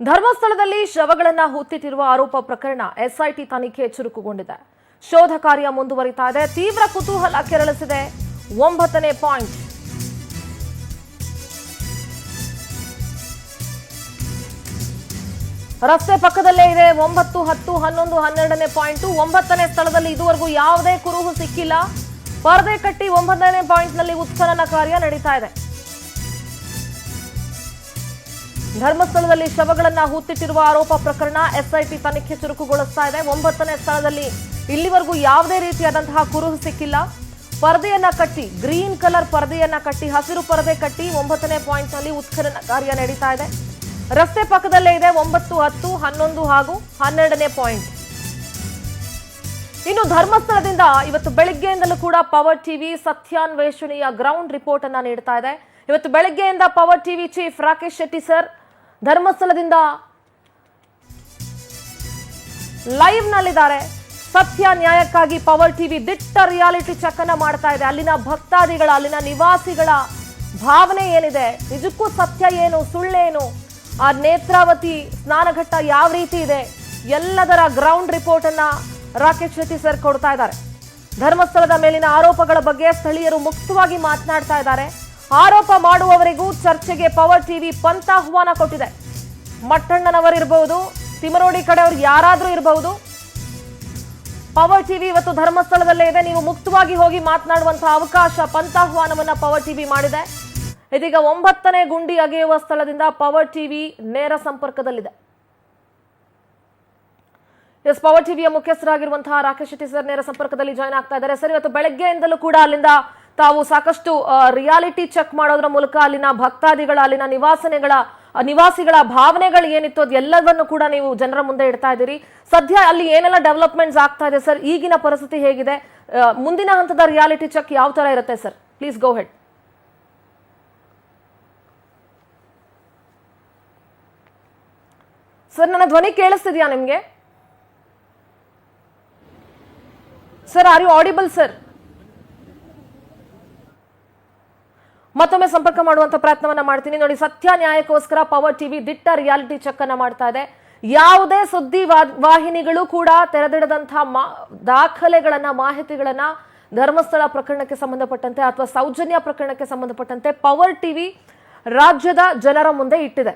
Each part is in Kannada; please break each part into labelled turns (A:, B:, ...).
A: ಧರ್ಮಸ್ಥಳದಲ್ಲಿ ಶವಗಳನ್ನ ಹೊತ್ತಿಟ್ಟಿರುವ ಆರೋಪ ಪ್ರಕರಣ ಎಸ್ಐಟಿ ತನಿಖೆ ಚುರುಕುಗೊಂಡಿದೆ. ಶೋಧ ಕಾರ್ಯ ಮುಂದುವರಿತಾ ಇದೆ. ತೀವ್ರ ಕುತೂಹಲ ಕೆರಳಿಸಿದೆ. ಒಂಬತ್ತನೇ ಪಾಯಿಂಟ್. ರಸ್ತೆ ಪಕ್ಕದಲ್ಲೇ ಇದೆ. ಒಂಬತ್ತು, ಹತ್ತು, ಹನ್ನೊಂದು, ಹನ್ನೆರಡನೇ ಪಾಯಿಂಟ್. ಒಂಬತ್ತನೇ ಸ್ಥಳದಲ್ಲಿ ಇದುವರೆಗೂ ಯಾವುದೇ ಕುರುಹು ಸಿಕ್ಕಿಲ್ಲ. ಪರದೆ ಕಟ್ಟಿ ಒಂಬತ್ತನೇ ಪಾಯಿಂಟ್ನಲ್ಲಿ ಉತ್ಖನನ ಕಾರ್ಯ ನಡೀತಾ ಇದೆ. ಧರ್ಮಸ್ಥಳದಲ್ಲಿ ಶವಗಳನ್ನ ಹೂತಿಟ್ಟಿರುವ ಆರೋಪ ಪ್ರಕರಣ ಎಸ್ಐಟಿ ತನಿಖೆ ಚುರುಕುಗೊಳಿಸ್ತಾ ಇದೆ. ಒಂಬತ್ತನೇ ಸ್ಥಳದಲ್ಲಿ ಇಲ್ಲಿವರೆಗೂ ಯಾವುದೇ ರೀತಿಯಾದಂತಹ ಕುರುಹು ಸಿಕ್ಕಿಲ್ಲ. ಪರದೆಯನ್ನ ಕಟ್ಟಿ, ಗ್ರೀನ್ ಕಲರ್ ಪರದೆಯನ್ನ ಕಟ್ಟಿ, ಹಸಿರು ಪರದೆ ಕಟ್ಟಿ ಒಂಬತ್ತನೇ ಪಾಯಿಂಟ್ನಲ್ಲಿ ಉತ್ಖನನ ಕಾರ್ಯ ನಡೀತಾ ಇದೆ. ರಸ್ತೆ ಪಕ್ಕದಲ್ಲೇ ಇದೆ ಒಂಬತ್ತು, ಹತ್ತು, ಹನ್ನೊಂದು ಹಾಗೂ ಹನ್ನೆರಡನೇ ಪಾಯಿಂಟ್. ಇನ್ನು ಧರ್ಮಸ್ಥಳದಿಂದ ಇವತ್ತು ಬೆಳಿಗ್ಗೆಯಿಂದಲೂ ಕೂಡ ಪವರ್ ಟಿವಿ ಸತ್ಯಾನ್ವೇಷಣೆಯ ಗ್ರೌಂಡ್ ರಿಪೋರ್ಟ್ ಅನ್ನ ನೀಡ್ತಾ ಇದೆ. ಇವತ್ತು ಬೆಳಗ್ಗೆಯಿಂದ Power TV chief Rakesh Shetty sir ಧರ್ಮಸ್ಥಳದಿಂದ live ನಲ್ಲಿದ್ದಾರೆ. ಸತ್ಯ ನ್ಯಾಯಕ್ಕಾಗಿ ಪವರ್ ಟಿವಿ ದಿಟ್ಟ ರಿಯಾಲಿಟಿ ಚೆಕ್ ಅನ್ನ ಮಾಡ್ತಾ ಇದೆ. ಅಲ್ಲಿನ ಭಕ್ತಾದಿಗಳ, ಅಲ್ಲಿನ ನಿವಾಸಿಗಳ ಭಾವನೆ ಏನಿದೆ? ನಿಜಕ್ಕೂ ಸತ್ಯ ಏನು? ಸುಳ್ಳೇನು ಆ ನೇತ್ರಾವತಿ ಸ್ನಾನಘಟ್ಟ ಯಾವ ರೀತಿ ಇದೆ? ಎಲ್ಲದರ ಗ್ರೌಂಡ್ ರಿಪೋರ್ಟ್ ಅನ್ನ ರಾಕೇಶ್ ಶೆಟ್ಟಿ ಸರ್ ಕೊಡ್ತಾ ಇದ್ದಾರೆ. ಧರ್ಮಸ್ಥಳದ ಮೇಲಿನ ಆರೋಪಗಳ ಬಗ್ಗೆ ಸ್ಥಳೀಯರು ಮುಕ್ತವಾಗಿ ಮಾತನಾಡ್ತಾ ಇದ್ದಾರೆ. ಆರೋಪ ಮಾಡುವವರಿಗೂ ಚರ್ಚೆಗೆ ಪವರ್ ಟಿವಿ ಪಂತಾಹ್ವಾನ ಕೊಟ್ಟಿದೆ. ಮಟ್ಟಣ್ಣನವರಿರಬಹುದು ತಿಮರೋಡಿ ಕಡೆಯವರು ಯಾರಾದರೂ ಇರಬಹುದು ಪವರ್ ಟಿವಿ ಇವತ್ತು ಧರ್ಮಸ್ಥಳದಲ್ಲೇ ಇದೆ. ನೀವು ಮುಕ್ತವಾಗಿ ಹೋಗಿ ಮಾತನಾಡುವಂತಹ ಅವಕಾಶ ಪಂತಾಹ್ವಾನವನ್ನ ಪವರ್ ಟಿವಿ ಮಾಡಿದೆ. ಇದೀಗ ಒಂಬತ್ತನೇ ಗುಂಡಿ ಅಗೆಯುವ ಸ್ಥಳದಿಂದ ಪವರ್ ಟಿವಿ ನೇರ ಸಂಪರ್ಕದಲ್ಲಿದೆ. ಎಸ್, ಪವರ್ ಟಿವಿಯ ಮುಖ್ಯಸ್ಥರಾಗಿರುವಂತಹ ರಾಕೇಶ್ ಶೆಟ್ಟಿ ಸರ್ ನೇರ ಸಂಪರ್ಕದಲ್ಲಿ ಜಾಯ್ನ್ ಆಗ್ತಾ ಇದ್ದಾರೆ. ಸರ್, ಇವತ್ತು ಬೆಳಗ್ಗೆಯಿಂದಲೂ ಕೂಡ ಅಲ್ಲಿಂದ ತಾವು ಸಾಕಷ್ಟು ರಿಯಾಲಿಟಿ ಚೆಕ್ ಮಾಡೋದ್ರ ಮೂಲಕ ಅಲ್ಲಿನ ಭಕ್ತಾದಿಗಳ, ಅಲ್ಲಿನ ನಿವಾಸನೆಗಳ ನಿವಾಸಿಗಳ ಭಾವನೆಗಳು ಏನಿತ್ತು ಅದು ಎಲ್ಲವನ್ನು ಕೂಡ ನೀವು ಜನರ ಮುಂದೆ ಇಡ್ತಾ ಇದ್ದೀರಿ. ಸದ್ಯ ಅಲ್ಲಿ ಏನೆಲ್ಲ ಡೆವಲಪ್ಮೆಂಟ್ಸ್ ಆಗ್ತಾ ಇದೆ ಸರ್? ಈಗಿನ ಪರಿಸ್ಥಿತಿ ಹೇಗಿದೆ? ಮುಂದಿನ ಹಂತದ ರಿಯಾಲಿಟಿ ಚೆಕ್ ಯಾವ ತರ ಇರುತ್ತೆ sir? Please go head sir, ನನ್ನ ಧ್ವನಿ ಕೇಳಿಸ್ತಿದ್ಯಾ ನಿಮ್ಗೆ? Sir are you audible sir ಮತ್ತೊಮ್ಮೆ ಸಂಪರ್ಕ ಮಾಡುವಂತ ಪ್ರಯತ್ನವನ್ನ ಮಾಡ್ತೀನಿ. ನೋಡಿ, ಸತ್ಯ ನ್ಯಾಯಕ್ಕೋಸ್ಕರ ಪವರ್ ಟಿವಿ ದಿಟ್ಟ ರಿಯಾಲಿಟಿ ಚೆಕ್ ಅನ್ನ ಮಾಡ್ತಾ ಇದೆ. ಯಾವುದೇ ಸುದ್ದಿ ವಾಹಿನಿಗಳು ಕೂಡ ತೆರೆದಿಡದಂತಹ ದಾಖಲೆಗಳನ್ನ, ಮಾಹಿತಿಗಳನ್ನ ಧರ್ಮಸ್ಥಳ ಪ್ರಕರಣಕ್ಕೆ ಸಂಬಂಧಪಟ್ಟಂತೆ ಅಥವಾ ಸೌಜನ್ಯ ಪ್ರಕರಣಕ್ಕೆ ಸಂಬಂಧಪಟ್ಟಂತೆ ಪವರ್ ಟಿವಿ ರಾಜ್ಯದ ಜನರ ಮುಂದೆ ಇಟ್ಟಿದೆ.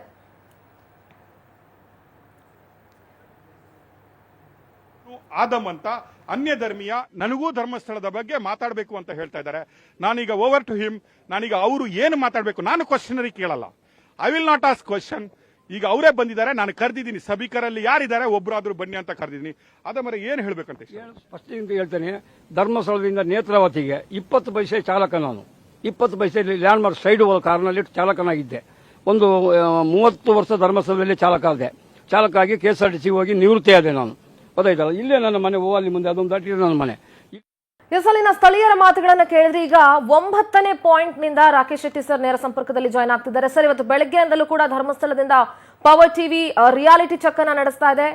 B: ಆದಮ್ ಅಂತ ಅನ್ಯ ಧರ್ಮೀಯ ನನಗೂ ಧರ್ಮಸ್ಥಳದ ಬಗ್ಗೆ ಮಾತಾಡಬೇಕು ಅಂತ ಹೇಳ್ತಾ ಇದ್ದಾರೆ. ನಾನೀಗ ಓವರ್ ಟು ಹಿಮ್ ನಾನೀಗ ಅವರು ಏನು ಮಾತಾಡಬೇಕು ನಾನು ಕ್ವಶನರಿ ಕೇಳಲ್ಲ. I will not ask question ಈಗ ಅವರೇ ಬಂದಿದ್ದಾರೆ, ನಾನು ಕರೆದಿದ್ದೀನಿ. ಸಭಿಕರಲ್ಲಿ ಯಾರಿದ್ದಾರೆ ಒಬ್ಬರಾದ್ರೂ ಬನ್ನಿ ಅಂತ ಕರೆದಿದ್ದೀನಿ. ಅದ ಏನು ಹೇಳಬೇಕಂತ
C: ಇಂದ ಹೇಳ್ತೇನೆ, ಧರ್ಮಸ್ಥಳದಿಂದ ನೇತ್ರಾವತಿಗೆ ಇಪ್ಪತ್ತು ಪೈಸೆ ಚಾಲಕ ನಾನು. ಇಪ್ಪತ್ತು ಪೈಸೆ ಲ್ಯಾಂಡ್ ಮಾರ್ಕ್ ಸೈಡ್ ಕಾರ್ನಲ್ಲಿ ಚಾಲಕನಾಗಿದ್ದೆ. ಒಂದು ಮೂವತ್ತು ವರ್ಷ ಧರ್ಮಸ್ಥಳದಲ್ಲಿ ಚಾಲಕ ಆದೆ. ಚಾಲಕ ಆಗಿ K S R T C ಹೋಗಿ ನಿವೃತ್ತಿಯಾದೆ ನಾನು. ಗೊತ್ತಾಯ್ತಲ್ಲ ಇಲ್ಲೇ ನನ್ನ ಮನೆ ಓ ಅಲ್ಲಿ ಮುಂದೆ ಅದೊಂದು ದಾಟಿ ನನ್ನ ಮನೆ.
A: ಅಲ್ಲಿನ ಸ್ಥಳೀಯರ ಮಾತುಗಳನ್ನ ಕೇಳಿದ್ರೆ ಈಗ ಒಂಬತ್ತನೇ ಪಾಯಿಂಟ್ನಿಂದ ರಾಕೇಶ್ ಶೆಟ್ಟಿ ಸರ್ ನೇರ ಸಂಪರ್ಕದಲ್ಲಿ ಜಾಯ್ನ್ ಆಗ್ತಿದ್ದಾರೆ. ಸರ್ ಇವತ್ತು ಬೆಳಗ್ಗೆಯಿಂದಲೂ ಕೂಡ ಧರ್ಮಸ್ಥಳದಿಂದ ಪವರ್ ಟಿವಿ ರಿಯಾಲಿಟಿ ಚೆಕ್ ಅನ್ನ ನಡೆಸ್ತಾ ಇದೆ.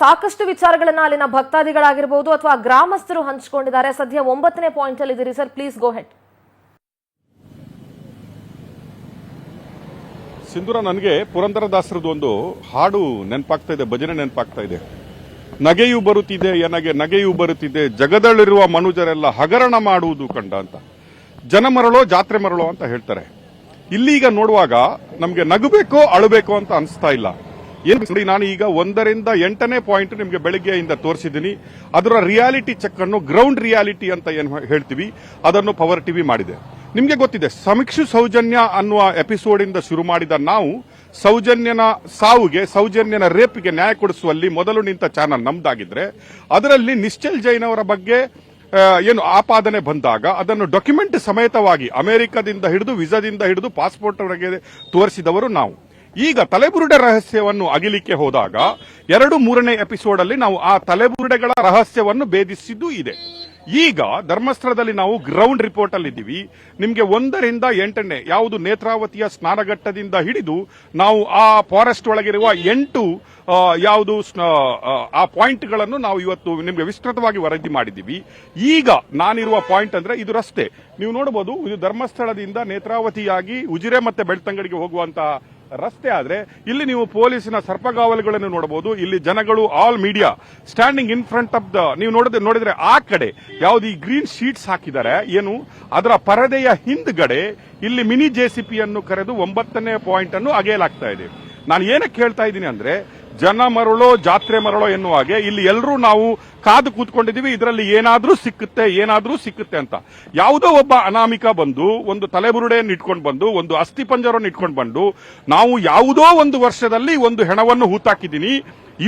A: ಸಾಕಷ್ಟು ವಿಚಾರಗಳನ್ನ ಅಲ್ಲಿನ ಭಕ್ತಾದಿಗಳಾಗಿರ್ಬೋದು ಅಥವಾ ಗ್ರಾಮಸ್ಥರು ಹಂಚಿಕೊಂಡಿದ್ದಾರೆ. ಸದ್ಯ ಒಂಬತ್ತನೇ ಪಾಯಿಂಟ್ ಅಲ್ಲಿ ಇದ್ದೀರಿ sir please go ahead
B: Sindhura ನನಗೆ ಪುರಂದರದಾಸರದ್ದು ಒಂದು ಹಾಡು ನೆನಪಾಗ್ತಾ ಇದೆ ಭಜನೆ ನೆನಪಾಗ್ತಾ ಇದೆ. ನಗೆಯು ಬರುತ್ತಿದೆ, ಎನಗೆ ನಗೆಯೂ ಬರುತ್ತಿದೆ. ಜಗದಲ್ಲಿರುವ ಮನುಜರೆಲ್ಲ ಹಗರಣ ಮಾಡುವುದು ಕಂಡ ಅಂತ. ಜನ ಮರಳೋ, ಜಾತ್ರೆ ಮರಳೋ ಅಂತ ಹೇಳ್ತಾರೆ. ಇಲ್ಲಿಗ ನೋಡುವಾಗ ನಮಗೆ ನಗಬೇಕೋ, ಅಳಬೇಕೋ ಅಂತ ಅನಿಸ್ತಾ ಇಲ್ಲ. ಏನು ನಾನು ಈಗ ಒಂದರಿಂದ ಎಂಟನೇ ಪಾಯಿಂಟ್ ನಿಮಗೆ ಬೆಳಗ್ಗೆಯಿಂದ ತೋರಿಸಿದ್ದೀನಿ. ಅದರ ರಿಯಾಲಿಟಿ ಚೆಕ್ ಅನ್ನು ಗ್ರೌಂಡ್ ರಿಯಾಲಿಟಿ ಅಂತ ಏನು ಹೇಳ್ತೀವಿ. ಅದನ್ನು ಪವರ್ ಟಿವಿ ಮಾಡಿದೆ. ನಿಮಗೆ ಗೊತ್ತಿದೆ, ಸಮೀಕ್ಷೆ ಸೌಜನ್ಯ ಅನ್ನುವ ಎಪಿಸೋಡ್ ಇಂದ ಶುರು ಮಾಡಿದ ನಾವು ಸೌಜನ್ಯನ ಸಾವುಗೆ, ಸೌಜನ್ಯನ ರೇಪಿಗೆ ನ್ಯಾಯ ಕೊಡಿಸುವಲ್ಲಿ ಮೊದಲು ನಿಂತ ಚಾನಲ್ ನಮ್ದಾಗಿದ್ರೆ, ಅದರಲ್ಲಿ ನಿಶ್ಚಲ್ ಜೈನ್ ಅವರ ಬಗ್ಗೆ ಏನು ಆಪಾದನೆ ಬಂದಾಗ ಅದನ್ನು ಡಾಕ್ಯುಮೆಂಟ್ ಸಮೇತವಾಗಿ ಅಮೆರಿಕದಿಂದ ಹಿಡಿದು, ವಿಸಾದಿಂದ ಹಿಡಿದು ಪಾಸ್ಪೋರ್ಟ್ ಅವರಿಗೆ ತೋರಿಸಿದವರು ನಾವು. ಈಗ ತಲೆಬುರುಡೆ ರಹಸ್ಯವನ್ನು ಅಗಿಲಿಕ್ಕೆ ಹೋದಾಗ ಎರಡು ಮೂರನೇ ಎಪಿಸೋಡ್ ಅಲ್ಲಿ ನಾವು ಆ ತಲೆಬುರುಡೆಗಳ ರಹಸ್ಯವನ್ನು ಭೇದಿಸಿದ್ದು ಇದೆ. ಈಗ ಧರ್ಮಸ್ಥಳದಲ್ಲಿ ನಾವು ಗ್ರೌಂಡ್ ರಿಪೋರ್ಟ್ ಅಲ್ಲಿ ಇದ್ದೀವಿ. ನಿಮಗೆ ಒಂದರಿಂದ ಎಂಟನೇ ಯಾವುದು ನೇತ್ರಾವತಿಯ ಸ್ನಾನಘಟ್ಟದಿಂದ ಹಿಡಿದು ನಾವು ಆ ಫಾರೆಸ್ಟ್ ಒಳಗಿರುವ ಎಂಟು ಯಾವುದು ಆ, ಪಾಯಿಂಟ್ಗಳನ್ನು ನಾವು ಇವತ್ತು ನಿಮಗೆ ವಿಸ್ತೃತವಾಗಿ ವರದಿ ಮಾಡಿದ್ದೀವಿ. ಈಗ ನಾನಿರುವ ಪಾಯಿಂಟ್ ಅಂದ್ರೆ ಇದು ರಸ್ತೆ. ನೀವು ನೋಡಬಹುದು ಇದು ಧರ್ಮಸ್ಥಳದಿಂದ ನೇತ್ರಾವತಿಯಾಗಿ ಉಜಿರೆ ಮತ್ತೆ ಬೆಳ್ತಂಗಡಿಗೆ ಹೋಗುವಂತ ರಸ್ತೆ ಆದ್ರೆ ಇಲ್ಲಿ ನೀವು ಪೊಲೀಸಿನ ಸರ್ಪಗಾವಲುಗಳನ್ನು ನೋಡಬಹುದು. ಇಲ್ಲಿ ಜನಗಳು all media standing in front of the ನೀವು ನೋಡಿದ್ರೆ ನೋಡಿದ್ರೆ ಆ ಕಡೆ ಯಾವ್ದು ಈ ಗ್ರೀನ್ ಶೀಟ್ಸ್ ಹಾಕಿದ್ದಾರೆ. ಏನು? ಅದರ ಪರದೆಯ ಹಿಂದ್ಗಡೆ ಇಲ್ಲಿ ಮಿನಿ ಜೆಸಿಪಿಯನ್ನು ಕರೆದು ಒಂಬತ್ತನೇ ಪಾಯಿಂಟ್ ಅನ್ನು ಅಗೆಯಲಾಗ್ತಾ ಇದೆ. ನಾನು ಏನಕ್ಕೆ ಹೇಳ್ತಾ ಇದ್ದೀನಿ ಅಂದ್ರೆ ಜನ ಮರಳೋ, ಜಾತ್ರೆ ಮರಳೋ ಎನ್ನುವ ಹಾಗೆ ಇಲ್ಲಿ ಎಲ್ಲರೂ ನಾವು ಕಾದು ಕೂತ್ಕೊಂಡಿದ್ದೀವಿ. ಇದರಲ್ಲಿ ಏನಾದರೂ ಸಿಕ್ಕುತ್ತೆ ಏನಾದರೂ ಸಿಕ್ಕುತ್ತೆ ಅಂತ. ಯಾವುದೋ ಒಬ್ಬ ಅನಾಮಿಕ ಬಂದು, ಒಂದು ತಲೆಬುರುಡೆಯನ್ನು ಇಟ್ಕೊಂಡು ಬಂದು, ಒಂದು ಅಸ್ಥಿ ಪಂಜರವನ್ನು ಇಟ್ಕೊಂಡು ಬಂದು, ನಾವು ಯಾವುದೋ ಒಂದು ವರ್ಷದಲ್ಲಿ ಒಂದು ಹೆಣವನ್ನು ಹೂತಾಕಿದ್ದೀನಿ.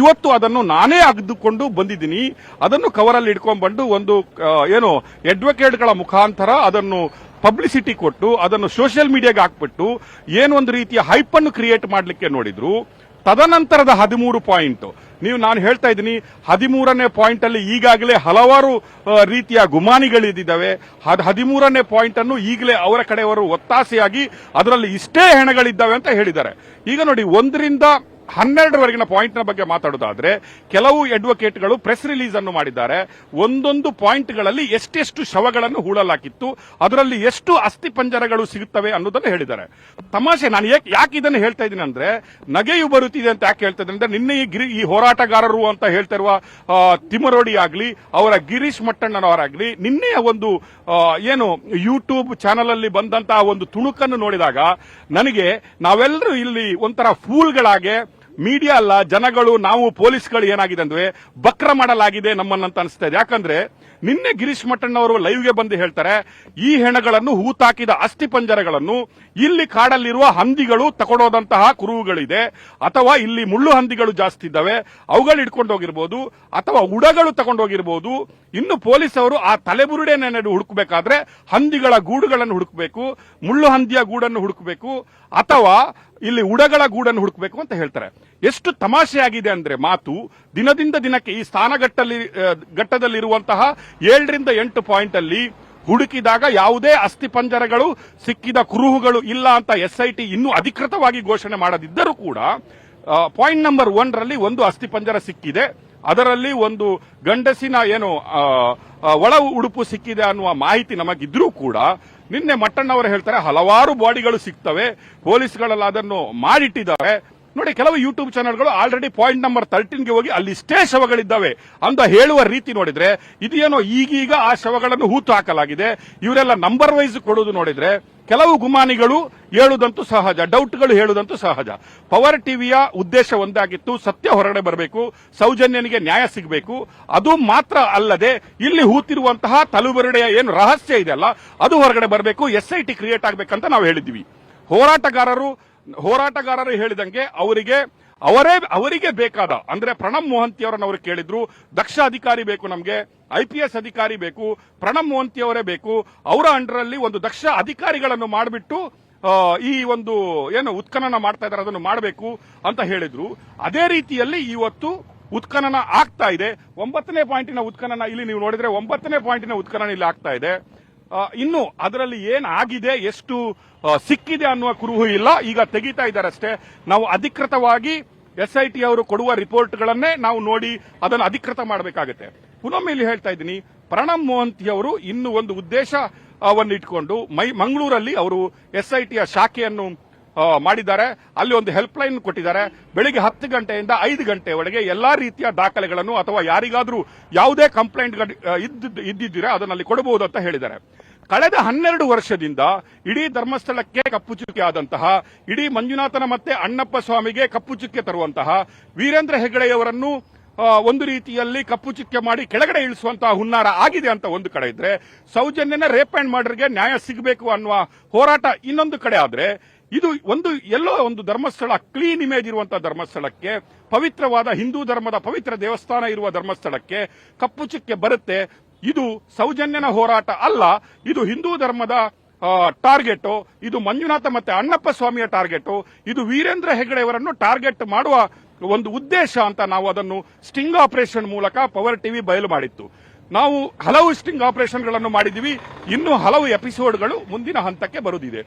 B: ಇವತ್ತು ಅದನ್ನು ನಾನೇ ಅಗ್ದುಕೊಂಡು ಬಂದಿದ್ದೀನಿ. ಅದನ್ನು ಕವರಲ್ಲಿ ಇಟ್ಕೊಂಡ್ಬಂದು ಒಂದು ಏನು, ಅಡ್ವೊಕೇಟ್ಗಳ ಮುಖಾಂತರ ಅದನ್ನು ಪಬ್ಲಿಸಿಟಿ ಕೊಟ್ಟು, ಅದನ್ನು ಸೋಷಿಯಲ್ ಮೀಡಿಯಾಗೆ ಹಾಕ್ಬಿಟ್ಟು ಏನೊಂದು ರೀತಿಯ ಹೈಪ್ ಅನ್ನು ಕ್ರಿಯೇಟ್ ಮಾಡಲಿಕ್ಕೆ ನೋಡಿದ್ರು. ತದನಂತರದ ಹದಿಮೂರು ಪಾಯಿಂಟ್. ನೀವು ನಾನು ಹೇಳ್ತಾ ಇದ್ದೀನಿ, ಹದಿಮೂರನೇ ಪಾಯಿಂಟ್ ಅಲ್ಲಿ ಈಗಾಗಲೇ ಹಲವಾರು ರೀತಿಯ ಗುಮಾನಿಗಳಿದ್ದಾವೆ ಹದ್- ಹದಿಮೂರನೇ ಪಾಯಿಂಟ್ ಅನ್ನು ಈಗಲೇ ಅವರ ಕಡೆಯವರು ಒತ್ತಾಸೆಯಾಗಿ ಅದರಲ್ಲಿ ಇಷ್ಟೇ ಹೆಣಗಳಿದ್ದಾವೆ ಅಂತ ಹೇಳಿದ್ದಾರೆ. ಈಗ ನೋಡಿ, ಒಂದರಿಂದ ಹನ್ನೆರಡರವರೆಗಿನ ಪಾಯಿಂಟ್ನ ಬಗ್ಗೆ ಮಾತಾಡೋದಾದ್ರೆ, ಕೆಲವು ಅಡ್ವೊಕೇಟ್ಗಳು ಪ್ರೆಸ್ ರಿಲೀಸ್ ಅನ್ನು ಮಾಡಿದ್ದಾರೆ. ಒಂದೊಂದು ಪಾಯಿಂಟ್ಗಳಲ್ಲಿ ಎಷ್ಟೆಷ್ಟು ಶವಗಳನ್ನು ಹೂಳಲಾಕಿತ್ತು, ಅದರಲ್ಲಿ ಎಷ್ಟು ಅಸ್ಥಿ ಪಂಜರಗಳು ಸಿಗುತ್ತವೆ ಅನ್ನೋದನ್ನು ಹೇಳಿದ್ದಾರೆ. ತಮಾಷೆ, ನಾನು ಯಾಕೆ ಇದನ್ನು ಹೇಳ್ತಾ ಇದ್ದೀನಿ ಅಂದ್ರೆ, ನಗೆಯು ಬರುತ್ತಿದೆ ಅಂತ ಯಾಕೆ ಹೇಳ್ತಾ ಇದ್ದೀನಿ ಅಂದ್ರೆ, ನಿನ್ನೆ ಈ ಗಿರಿ ಈ ಹೋರಾಟಗಾರರು ಅಂತ ಹೇಳ್ತಾ ಇರುವ ತಿಮರೋಡಿ ಆಗ್ಲಿ, ಅವರ ಗಿರೀಶ್ ಮಟ್ಟಣ್ಣನವರಾಗ್ಲಿ ನಿನ್ನೆಯ ಒಂದು ಏನು ಯೂಟ್ಯೂಬ್ ಚಾನಲ್ ಅಲ್ಲಿ ಬಂದಂತಹ ಒಂದು ತುಣುಕನ್ನು ನೋಡಿದಾಗ, ನನಗೆ ನಾವೆಲ್ಲರೂ ಇಲ್ಲಿ ಒಂಥರ ಫೂಲ್ಗಳಾಗೆ ಮೀಡಿಯಾ ಅಲ್ಲ, ಜನಗಳು, ನಾವು ಪೊಲೀಸ್ಗಳು ಏನಾಗಿದೆ ಅಂದ್ರೆ ಬಕ್ರ ಮಾಡಲಾಗಿದೆ ನಮ್ಮನ್ನಂತ ಅನಿಸ್ತಾ ಇದೆ ಯಾಕಂದ್ರೆ ನಿನ್ನೆ ಗಿರೀಶ್ ಮಟ್ಟಣ್ಣವರು ಲೈವ್ಗೆ ಬಂದು ಹೇಳ್ತಾರೆ, ಈ ಹೆಣಗಳನ್ನು ಹೂತಾಕಿದ ಅಸ್ಥಿ ಪಂಜರಗಳನ್ನು ಇಲ್ಲಿ ಕಾಡಲ್ಲಿರುವ ಹಂದಿಗಳು ತಗೊಂಡೋದಂತಹ ಕುರುಹುಗಳಿದೆ. ಅಥವಾ ಇಲ್ಲಿ ಮುಳ್ಳು ಹಂದಿಗಳು ಜಾಸ್ತಿ ಇದ್ದಾವೆ, ಅವುಗಳು ಇಟ್ಕೊಂಡು ಹೋಗಿರ್ಬೋದು, ಅಥವಾ ಉಡಗಳು ತಗೊಂಡೋಗಿರ್ಬೋದು ಇನ್ನು ಪೊಲೀಸ್ ಅವರು ಆ ತಲೆಬುರುಡೆನ ಹುಡುಕಬೇಕಾದ್ರೆ ಹಂದಿಗಳ ಗೂಡುಗಳನ್ನು ಹುಡುಕಬೇಕು, ಮುಳ್ಳು ಹಂದಿಯ ಗೂಡನ್ನು ಹುಡುಕಬೇಕು, ಅಥವಾ ಇಲ್ಲಿ ಉಡಗಳ ಗೂಡನ್ನು ಹುಡುಕಬೇಕು ಅಂತ ಹೇಳ್ತಾರೆ. ಎಷ್ಟು ತಮಾಷೆಯಾಗಿದೆ ಅಂದ್ರೆ ಮಾತು ದಿನದಿಂದ ದಿನಕ್ಕೆ ಈ ಸ್ಥಾನಗಟ್ಟಲ್ಲಿ ಘಟ್ಟದಲ್ಲಿರುವಂತಹ ಏಳರಿಂದ ಎಂಟು ಪಾಯಿಂಟ್ ಅಲ್ಲಿ ಹುಡುಕಿದಾಗ ಯಾವುದೇ ಅಸ್ಥಿಪಂಜರಗಳು ಸಿಕ್ಕಿದ ಕುರುಹುಗಳು ಇಲ್ಲ ಅಂತ ಎಸ್ಐಟಿ ಇನ್ನೂ ಅಧಿಕೃತವಾಗಿ ಘೋಷಣೆ ಮಾಡದಿದ್ದರೂ ಕೂಡ ಪಾಯಿಂಟ್ ನಂಬರ್ ಒನ್ ರಲ್ಲಿ ಒಂದು ಅಸ್ಥಿಪಂಜರ ಸಿಕ್ಕಿದೆ. ಅದರಲ್ಲಿ ಒಂದು ಗಂಡಸಿನ ಏನು ಒಳ ಉಡುಪು ಸಿಕ್ಕಿದೆ ಅನ್ನುವ ಮಾಹಿತಿ ನಮಗಿದ್ರೂ ಕೂಡ ನಿನ್ನೆ ಮಟ್ಟಣ್ಣವರು ಹೇಳ್ತಾರೆ ಹಲವಾರು ಬಾಡಿಗಳು ಸಿಗ್ತವೆ ಪೊಲೀಸ್ಗಳೆಲ್ಲ ಅದನ್ನು ಮಾಡಿಟ್ಟಿದ್ದಾರೆ. ನೋಡಿ, ಕೆಲವು ಯೂಟ್ಯೂಬ್ ಚಾನೆಲ್ಗಳು ಆಲ್ರೆಡಿ ಪಾಯಿಂಟ್ ನಂಬರ್ ತರ್ಟೀನ್ಗೆ ಹೋಗಿ ಅಲ್ಲಿ ಇಷ್ಟೇ ಶವಗಳಿದ್ದಾವೆ ಅಂತ ಹೇಳುವ ರೀತಿ ನೋಡಿದ್ರೆ, ಇದೇನೋ ಈಗೀಗ ಆ ಶವಗಳನ್ನು ಹೂತು ಹಾಕಲಾಗಿದೆ. ಇವರೆಲ್ಲ ನಂಬರ್ ವೈಸ್ ಕೊಡುವುದು ನೋಡಿದ್ರೆ, ಕೆಲವು ಗುಮಾನಿಗಳು ಹೇಳುವುದಂತೂ ಸಹಜ, ಡೌಟ್ಗಳು ಹೇಳುವುದಂತೂ ಸಹಜ. ಪವರ್ ಟಿವಿಯ ಉದ್ದೇಶ ಒಂದಾಗಿತ್ತು, ಸತ್ಯ ಹೊರಗಡೆ ಬರಬೇಕು, ಸೌಜನ್ಯನಿಗೆ ನ್ಯಾಯ ಸಿಗಬೇಕು. ಅದು ಮಾತ್ರ ಅಲ್ಲದೆ, ಇಲ್ಲಿ ಹೂತಿರುವಂತಹ ತಲುಬೆರಡೆಯ ಏನು ರಹಸ್ಯ ಇದೆಯಲ್ಲ ಅದು ಹೊರಗಡೆ ಬರಬೇಕು ಎಸ್ಐಟಿ ಕ್ರಿಯೇಟ್ ಆಗಬೇಕಂತ ನಾವು ಹೇಳಿದ್ದೀವಿ. ಹೋರಾಟಗಾರರು ಹೋರಾಟಗಾರರು ಹೇಳಿದಂಗೆ ಅವರಿಗೆ, ಅವರೇ, ಅವರಿಗೆ ಬೇಕಾದ, ಅಂದ್ರೆ ಪ್ರಣಬ್ ಮೋಹಂತಿ ಅವರನ್ನು ಅವರು ಕೇಳಿದ್ರು, ದಕ್ಷ ಅಧಿಕಾರಿ ಬೇಕು ನಮಗೆ ಐಪಿಎಸ್ ಅಧಿಕಾರಿ ಬೇಕು, ಪ್ರಣಬ್ ಮೋಹಂತಿ ಅವರೇ ಬೇಕು, ಅವರ ಅಂಡರಲ್ಲಿ ಒಂದು ದಕ್ಷ ಅಧಿಕಾರಿಗಳನ್ನು ಮಾಡಿಬಿಟ್ಟು ಈ ಒಂದು, ಏನು, ಉತ್ಖನನ ಮಾಡ್ತಾ ಇದ್ದಾರೆ, ಅದನ್ನು ಮಾಡಬೇಕು ಅಂತ ಹೇಳಿದ್ರು. ಅದೇ ರೀತಿಯಲ್ಲಿ ಇವತ್ತು ಉತ್ಖನನ ಆಗ್ತಾ ಇದೆ. ಒಂಬತ್ತನೇ ಪಾಯಿಂಟಿನ ಉತ್ಖನನ ಇಲ್ಲಿ ನೀವು ನೋಡಿದ್ರೆ ಒಂಬತ್ತನೇ ಪಾಯಿಂಟಿನ ಉತ್ಖನನ ಇಲ್ಲಿ ಆಗ್ತಾ ಇದೆ. ಇನ್ನು ಅದರಲ್ಲಿ ಏನಾಗಿದೆ, ಎಷ್ಟು ಸಿಕ್ಕಿದೆ ಅನ್ನುವ ಕುರುಹು ಇಲ್ಲ. ಈಗ ತೆಗಿತಾ ಇದ್ದಾರೆ ಅಷ್ಟೇ ನಾವು ಅಧಿಕೃತವಾಗಿ ಎಸ್ ಐ ಟಿ ಅವರು ಕೊಡುವ ರಿಪೋರ್ಟ್ಗಳನ್ನೇ ನಾವು ನೋಡಿ ಅದನ್ನು ಅಧಿಕೃತ ಮಾಡಬೇಕಾಗುತ್ತೆ. ಪುನೊಮ್ಮೆ ಇಲ್ಲಿ ಹೇಳ್ತಾ ಇದ್ದೀನಿ, ಪ್ರಣಬ್ ಮೋಹಂತಿ ಅವರು ಇನ್ನು ಒಂದು ಉದ್ದೇಶವನ್ನು ಇಟ್ಕೊಂಡು ಮೈ ಮಂಗಳೂರಲ್ಲಿ ಅವರು ಎಸ್ ಐ ಶಾಖೆಯನ್ನು ಮಾಡಿದ್ದಾರೆ. ಅಲ್ಲಿ ಒಂದು ಹೆಲ್ಪ್ ಲೈನ್ ಕೊಟ್ಟಿದ್ದಾರೆ. ಬೆಳಿಗ್ಗೆ ಹತ್ತು ಗಂಟೆಯಿಂದ ಐದು ಗಂಟೆ ಒಳಗೆ ಎಲ್ಲಾ ರೀತಿಯ ದಾಖಲೆಗಳನ್ನು ಅಥವಾ ಯಾರಿಗಾದರೂ ಯಾವುದೇ ಕಂಪ್ಲೇಂಟ್ ಇದ್ದಿದ್ದೀರಾ ಅದನ್ನು ಅಲ್ಲಿ ಕೊಡಬಹುದು ಅಂತ ಹೇಳಿದ್ದಾರೆ. ಕಳೆದ ಹನ್ನೆರಡು ವರ್ಷದಿಂದ ಇಡೀ ಧರ್ಮಸ್ಥಳಕ್ಕೆ ಕಪ್ಪು ಚುಕ್ಕೆ ಆದಂತಹ ಇಡೀ ಮಂಜುನಾಥನ ಮತ್ತೆ ಅಣ್ಣಪ್ಪ ಸ್ವಾಮಿಗೆ ಕಪ್ಪು ಚುಕ್ಕೆ ತರುವಂತಹ ವೀರೇಂದ್ರ ಹೆಗ್ಗಡೆಯವರನ್ನು ಒಂದು ರೀತಿಯಲ್ಲಿ ಕಪ್ಪು ಚುಕ್ಕೆ ಮಾಡಿ ಕೆಳಗಡೆ ಇಳಿಸುವಂತಹ ಹುನ್ನಾರ ಆಗಿದೆ ಅಂತ ಒಂದು ಕಡೆ ಇದ್ರೆ, ಸೌಜನ್ಯನ ರೇಪ್ ಅಂಡ್ ಮರ್ಡರ್ಗೆ ನ್ಯಾಯ ಸಿಗಬೇಕು ಅನ್ನುವ ಹೋರಾಟ ಇನ್ನೊಂದು ಕಡೆ ಆದ್ರೆ ಇದು ಒಂದು ಎಲ್ಲೋ ಒಂದು ಧರ್ಮಸ್ಥಳ ಕ್ಲೀನ್ ಇಮೇಜ್ ಇರುವಂತಹ ಧರ್ಮಸ್ಥಳಕ್ಕೆ, ಪವಿತ್ರವಾದ ಹಿಂದೂ ಧರ್ಮದ ಪವಿತ್ರ ದೇವಸ್ಥಾನ ಇರುವ ಧರ್ಮಸ್ಥಳಕ್ಕೆ ಕಪ್ಪು ಚುಕ್ಕೆ ಬರುತ್ತೆ. ಇದು ಸೌಜನ್ಯನ ಹೋರಾಟ ಅಲ್ಲ, ಇದು ಹಿಂದೂ ಧರ್ಮದ ಟಾರ್ಗೆಟ್ ಇದು ಮಂಜುನಾಥ ಮತ್ತೆ ಅಣ್ಣಪ್ಪ ಸ್ವಾಮಿಯ ಟಾರ್ಗೆಟ್ ಇದು ವೀರೇಂದ್ರ ಹೆಗಡೆಯವರನ್ನು ಟಾರ್ಗೆಟ್ ಮಾಡುವ ಒಂದು ಉದ್ದೇಶ ಅಂತ ನಾವು ಅದನ್ನು ಸ್ಟಿಂಗ್ ಆಪರೇಷನ್ ಮೂಲಕ ಪವರ್ ಟಿವಿ ಬಯಲು ಮಾಡಿತ್ತು. ನಾವು ಹಲವು ಸ್ಟಿಂಗ್ ಆಪರೇಷನ್ಗಳನ್ನು ಮಾಡಿದ್ದೀವಿ, ಇನ್ನೂ ಹಲವು ಎಪಿಸೋಡ್ಗಳು ಮುಂದಿನ ಹಂತಕ್ಕೆ ಬರುತ್ತಿದೆ.